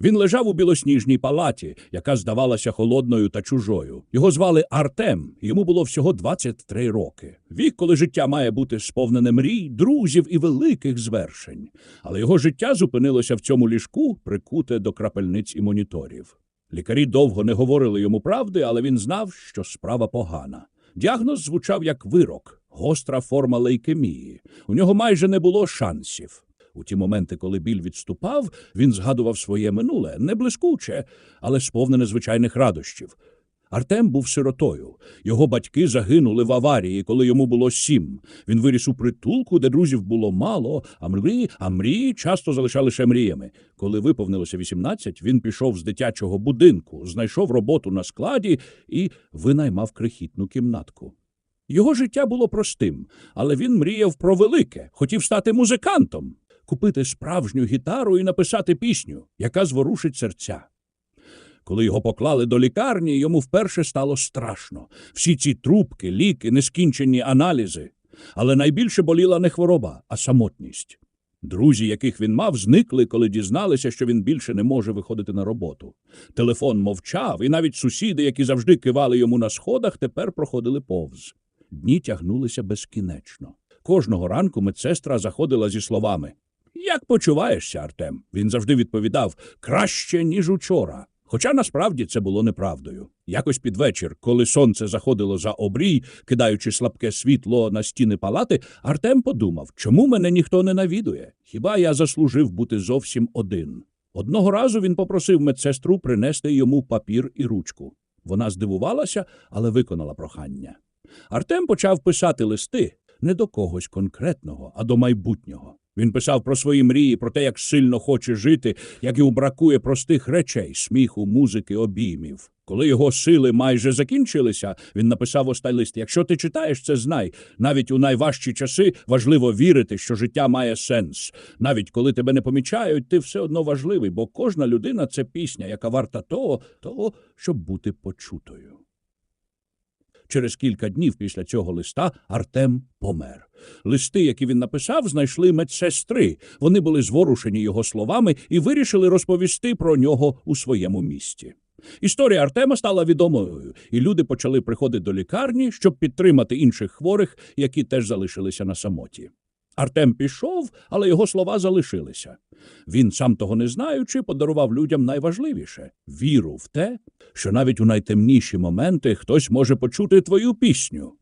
Він лежав у білосніжній палаті, яка здавалася холодною та чужою. Його звали Артем, йому було всього 23 роки. Вік, коли життя має бути сповнене мрій, друзів і великих звершень. Але його життя зупинилося в цьому ліжку, прикуте до крапельниць і моніторів. Лікарі довго не говорили йому правди, але він знав, що справа погана. Діагноз звучав як вирок, гостра форма лейкемії. У нього майже не було шансів. У ті моменти, коли біль відступав, він згадував своє минуле, не блискуче, але сповнене звичайних радощів. Артем був сиротою. Його батьки загинули в аварії, коли йому було сім. Він виріс у притулку, де друзів було мало, а мрії, а мрії часто залишали мріями. Коли виповнилося 18, він пішов з дитячого будинку, знайшов роботу на складі і винаймав крихітну кімнатку. Його життя було простим, але він мріяв про велике, хотів стати музикантом, купити справжню гітару і написати пісню, яка зворушить серця. Коли його поклали до лікарні, йому вперше стало страшно. Всі ці трубки, ліки, нескінчені аналізи. Але найбільше боліла не хвороба, а самотність. Друзі, яких він мав, зникли, коли дізналися, що він більше не може виходити на роботу. Телефон мовчав, і навіть сусіди, які завжди кивали йому на сходах, тепер проходили повз. Дні тягнулися безкінечно. Кожного ранку медсестра заходила зі словами Як почуваєшся, Артем? Він завжди відповідав краще, ніж учора. Хоча насправді це було неправдою. Якось під вечір, коли сонце заходило за обрій, кидаючи слабке світло на стіни палати, Артем подумав, чому мене ніхто не навідує? Хіба я заслужив бути зовсім один? Одного разу він попросив медсестру принести йому папір і ручку. Вона здивувалася, але виконала прохання. Артем почав писати листи не до когось конкретного, а до майбутнього. Він писав про свої мрії, про те, як сильно хоче жити, як йому бракує простих речей, сміху, музики, обіймів. Коли його сили майже закінчилися, він написав останній лист: Якщо ти читаєш це, знай, навіть у найважчі часи важливо вірити, що життя має сенс. Навіть коли тебе не помічають, ти все одно важливий, бо кожна людина це пісня, яка варта того, того, щоб бути почутою. Через кілька днів після цього листа Артем помер. Листи, які він написав, знайшли медсестри. Вони були зворушені його словами і вирішили розповісти про нього у своєму місті. Історія Артема стала відомою, і люди почали приходити до лікарні, щоб підтримати інших хворих, які теж залишилися на самоті. Артем пішов, але його слова залишилися. Він, сам того не знаючи, подарував людям найважливіше віру в те, що навіть у найтемніші моменти хтось може почути твою пісню.